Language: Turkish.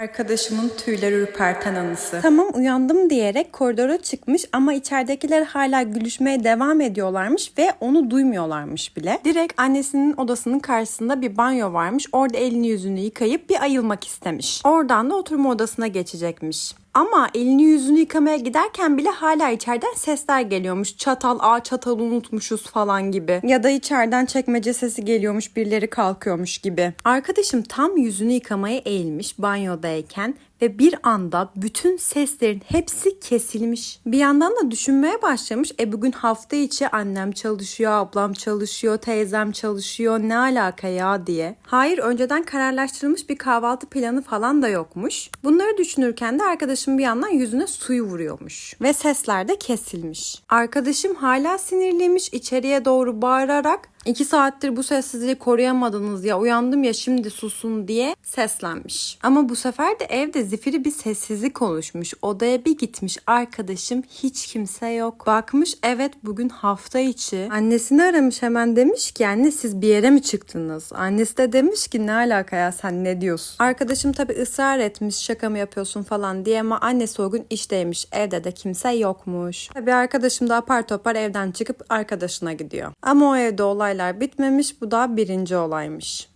Arkadaşımın tüyleri ürperten anısı. Tamam uyandım diyerek koridora çıkmış ama içeridekiler hala gülüşmeye devam ediyorlarmış ve onu duymuyorlarmış bile. Direkt annesinin odasının karşısında bir banyo varmış. Orada elini yüzünü yıkayıp bir ayılmak istemiş. Oradan da oturma odasına geçecekmiş. Ama elini yüzünü yıkamaya giderken bile hala içeriden sesler geliyormuş. Çatal, aa çatalı unutmuşuz falan gibi. Ya da içeriden çekmece sesi geliyormuş, birileri kalkıyormuş gibi. Arkadaşım tam yüzünü yıkamaya eğilmiş banyodayken ve bir anda bütün seslerin hepsi kesilmiş. Bir yandan da düşünmeye başlamış. E bugün hafta içi annem çalışıyor, ablam çalışıyor, teyzem çalışıyor. Ne alaka ya diye. Hayır önceden kararlaştırılmış bir kahvaltı planı falan da yokmuş. Bunları düşünürken de arkadaşım bir yandan yüzüne suyu vuruyormuş. Ve sesler de kesilmiş. Arkadaşım hala sinirliymiş içeriye doğru bağırarak İki saattir bu sessizliği koruyamadınız ya uyandım ya şimdi susun diye seslenmiş. Ama bu sefer de evde zifiri bir sessizlik oluşmuş. Odaya bir gitmiş arkadaşım hiç kimse yok. Bakmış evet bugün hafta içi. Annesini aramış hemen demiş ki anne siz bir yere mi çıktınız? Annesi de demiş ki ne alaka ya sen ne diyorsun? Arkadaşım tabi ısrar etmiş şaka mı yapıyorsun falan diye ama annesi o gün işteymiş. Evde de kimse yokmuş. Tabi arkadaşım da apar topar evden çıkıp arkadaşına gidiyor. Ama o evde olaylar bitmemiş bu da birinci olaymış.